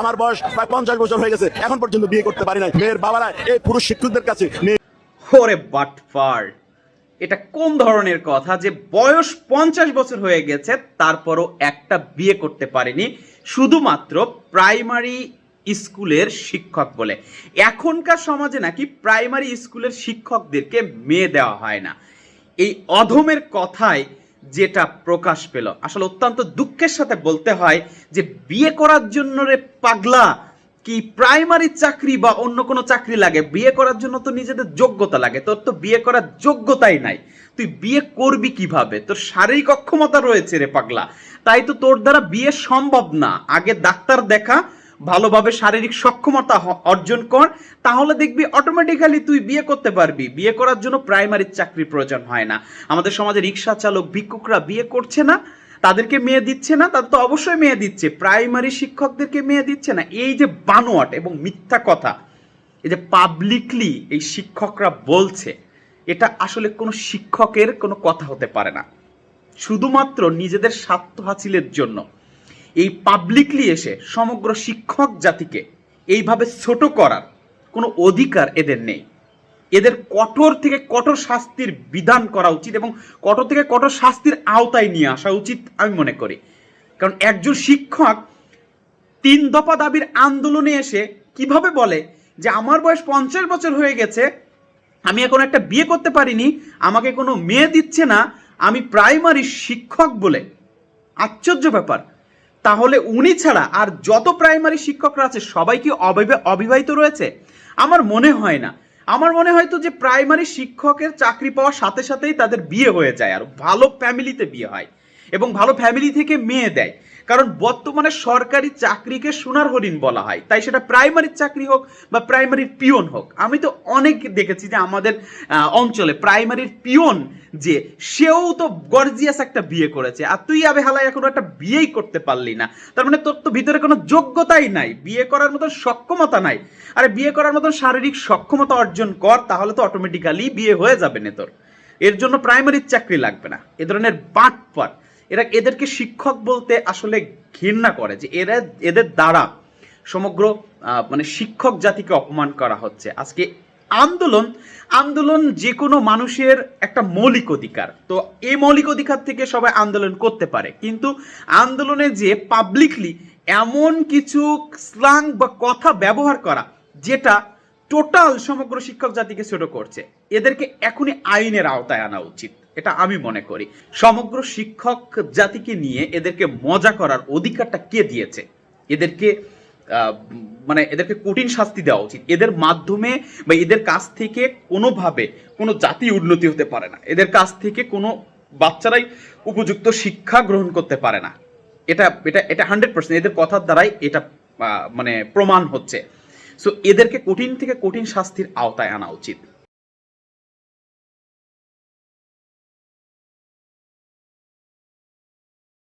আমার বয়স প্রায় পঞ্চাশ বছর হয়ে গেছে। এখন পর্যন্ত বিয়ে করতে পারি নাই। মেয়ের বাবারা এই পুরুষ শিক্ষকদের কাছে ওরে বাটফার। এটা কোন ধরনের কথা যে বয়স পঞ্চাশ বছর হয়ে গেছে, তারপরও একটা বিয়ে করতে পারেনি, শুধুমাত্র প্রাইমারি স্কুলের শিক্ষক বলে। এখনকার সমাজে নাকি প্রাইমারি স্কুলের শিক্ষকদেরকে মেয়ে দেওয়া হয় না। এই অধমের কথায় যেটা প্রকাশ পেল। আসলে অত্যন্ত দুঃখের সাথে বলতে হয় যে বিয়ে করার জন্য রে পাগলা, কি প্রাইমারি চাকরি বা অন্য কোনো চাকরি লাগে? বিয়ে করার জন্য তো নিজেদের যোগ্যতা লাগে। তোর তো বিয়ে করার যোগ্যতাই নাই। তুই বিয়ে করবি কীভাবে? তোর শারীরিক অক্ষমতা রয়েছে রে পাগলা। তাই তো তোর দ্বারা বিয়ে সম্ভব না। আগে ডাক্তার দেখা ভালোভাবে শারীরিক সক্ষমতা অর্জন কর, তাহলে দেখবি অটোমেটিক্যালি তুই বিয়ে করতে পারবি। বিয়ে করার জন্য প্রাইমারি চাকরির প্রয়োজন হয় না। আমাদের সমাজে রিক্সা চালক, ভিক্ষুকরা বিয়ে করছে না, তাদেরকে মেয়ে দিচ্ছে না, তাদের তো অবশ্যই মেয়ে দিচ্ছে। প্রাইমারি শিক্ষকদেরকে মেয়ে দিচ্ছে না। এই যে বানোয়াট এবং মিথ্যা কথা, এই যে পাবলিকলি এই শিক্ষকরা বলছে, এটা আসলে কোনো শিক্ষকের কোনো কথা হতে পারে না। শুধুমাত্র নিজেদের স্বার্থ হাসিলের জন্য। এই পাবলিকলি এসে সমগ্র শিক্ষক জাতিকে এইভাবে ছোট করার কোনো অধিকার এদের নেই। এদের কঠোর থেকে কঠোর শাস্তির বিধান করা উচিত এবং কঠোর থেকে কঠোর শাস্তির আওতায় নিয়ে আসা উচিত আমি মনে করি। কারণ একজন শিক্ষক তিন দফা দাবির আন্দোলনে এসে কীভাবে বলে যে আমার বয়স পঞ্চাশ বছর হয়ে গেছে, আমি এখন একটা বিয়ে করতে পারিনি, আমাকে কোনো মেয়ে দিচ্ছে না, আমি প্রাইমারি শিক্ষক বলে আশ্চর্য ব্যাপার। তাহলে উনি ছাড়া আর যত প্রাইমারি শিক্ষকরা আছে সবাই কি অবিবা- অবিবাহিত রয়েছে? আমার মনে হয় না। আমার মনে হয় তো যে প্রাইমারি শিক্ষকের চাকরি পাওয়ার সাথে সাথেই তাদের বিয়ে হয়ে যায়, আর ভালো ফ্যামিলিতে বিয়ে হয় এবং ভালো ফ্যামিলি থেকে মেয়ে দেয়। কারণ বর্তমানে সরকারি চাকরিকে সোনার হরিণ বলা হয়। তাই সেটা প্রাইমারি চাকরি হোক বা প্রাইমারির পিয়ন হোক। আমি তো অনেক দেখেছি যে আমাদের অঞ্চলে প্রাইমারির পিয়ন যে, সেও তো গর্জিয়াস একটা বিয়ে করেছে। আর তুই আবে হালাই এখনও একটা বিয়েই করতে পারলি না। তার মানে তোর তো ভিতরে কোনো যোগ্যতাই নাই। বিয়ে করার মতন সক্ষমতা নাই। আরে বিয়ে করার মতন শারীরিক সক্ষমতা অর্জন কর, তাহলে তো অটোমেটিক্যালি বিয়ে হয়ে যাবে না তোর। এর জন্য প্রাইমারির চাকরি লাগবে না। এ ধরনের বাট বাটপাট। এরা এদেরকে শিক্ষক বলতে আসলে ঘৃণা করে যে এরা এদের দ্বারা সমগ্র মানে শিক্ষক জাতিকে অপমান করা হচ্ছে। আজকে আন্দোলন আন্দোলন যে কোনো মানুষের একটা মৌলিক অধিকার। তো এই মৌলিক অধিকার থেকে সবাই আন্দোলন করতে পারে। কিন্তু আন্দোলনে যে পাবলিকলি এমন কিছু স্লাং বা কথা ব্যবহার করা, যেটা টোটাল সমগ্র শিক্ষক জাতিকে ছোট করছে, এদেরকে এখনই আইনের আওতায় আনা উচিত। এটা আমি মনে করি। সমগ্র শিক্ষক জাতিকে নিয়ে এদেরকে মজা করার অধিকারটা কে দিয়েছে? এদেরকে মানে এদেরকে কঠিন শাস্তি দেওয়া উচিত। এদের মাধ্যমে বা এদের কাছ থেকে কোনোভাবে কোনো জাতি উন্নতি হতে পারে না। এদের কাছ থেকে কোনো বাচ্চারাই উপযুক্ত শিক্ষা গ্রহণ করতে পারে না। এটা এটা এটা হান্ড্রেড পার্সেন্ট এদের কথার দ্বারাই এটা মানে প্রমাণ হচ্ছে। সো এদেরকে কঠিন থেকে কঠিন শাস্তির আওতায় আনা উচিত।